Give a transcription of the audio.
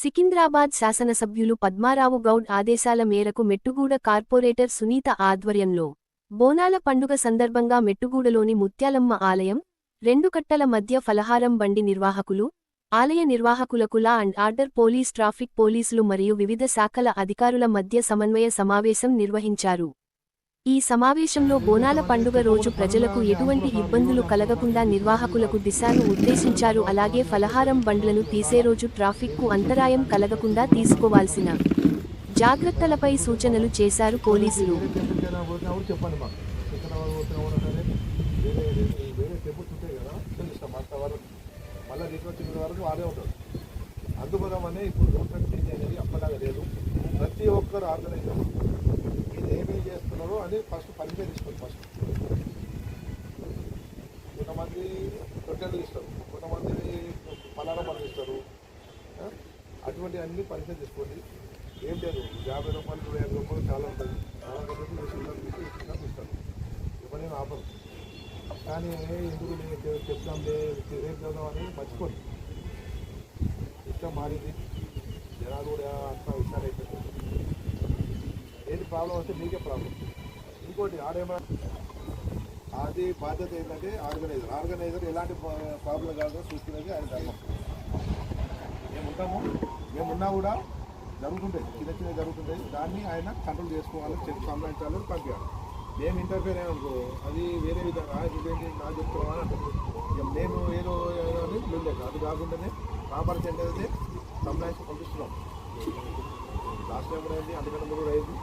సికింద్రాబాద్ శాసనసభ్యులు పద్మారావు గౌడ్ ఆదేశాల మేరకు మెట్టుగూడ కార్పొరేటర్ సునీత ఆధ్వర్యంలో బోనాల పండుగ సందర్భంగా మెట్టుగూడలోని ముత్యాలమ్మ ఆలయం రెండు కట్టల మధ్య ఫలహారం బండి నిర్వాహకులు ఆలయ నిర్వాహకులకు law and order police traffic పోలీసులు మరియు వివిధ శాఖల అధికారుల మధ్య సమన్వయ సమావేశం నిర్వహించారు. ఈ సమావేశంలో బోనాల పండుగ రోజు ప్రజలకు ఎటువంటి ఇబ్బందులు కలగకుండా నిర్వాహకులకు దిశాను ఉద్దేశించారు. అలాగే ఫలహారం బండ్లను తీసే రోజు ట్రాఫిక్కు అంతరాయం కలగకుండా తీసుకోవాల్సిన జాగ్రత్తలపై సూచనలు చేశారు పోలీసులు. అందుకోవడం పోతున్నా ఇప్పుడు గవర్నమెంట్ చేంజ్ అనేది అప్పలాగా లేదు. ప్రతి ఒక్కరు ఆర్గనైజర్ మీరు ఏమేమి చేస్తున్నారో అని ఫస్ట్ పరిచయం తీసుకోండి ఫస్ట్. కొంతమంది రొట్టెలు ఇస్తారు కొంతమంది పలానా పనులు ఇస్తారు అటువంటి అన్ని పరిచయం తీసుకోండి. ఏం లేదు యాభై రూపాయలు ఇరవై ఐదు రూపాయలు చాలా ఉంటుంది చాలా రూపాయలు మీరు ఇస్తారు ఎవరైనా ఆఫర్ కానీ ఎందుకు నేను చె- చెప్తాంలే రేపు అని మర్చిపోండి ఇష్టం మారింది. జనాలు కూడా ప్రాబ్లం వస్తే మీకే ప్రాబ్లం. ఇంకోటి ఆడేమో అది బాధ్యత ఏంటంటే ఆర్గనైజర్. ఆర్గనైజర్ ఎలాంటి ప్రాబ్లం కాదో చూసుకునేది ఆయన ధర్మం. మేము ఉంటాము మేము ఉన్నా కూడా జరుగుతుంటాయి చిన్న చిన్న జరుగుతుంటాయి. దాన్ని ఆయన కంట్రోల్ చేసుకోవాలి చెప్పి సంబంధించాలని పంపించాలి. మేము ఇంటర్ఫేర్ అయ్యామనుకో అది వేరే విధంగా ఇదేంటి నాకు చెప్తున్నామని అని ఇక మేము ఏదో ఏదో అని లేదు అది కాకుండానే ప్రాపర్ సెంటర్ అయితే సంబంధించి పంపిస్తున్నాం. లాస్ట్ టైం కూడా అయింది అందుకంటే ముందు అయింది.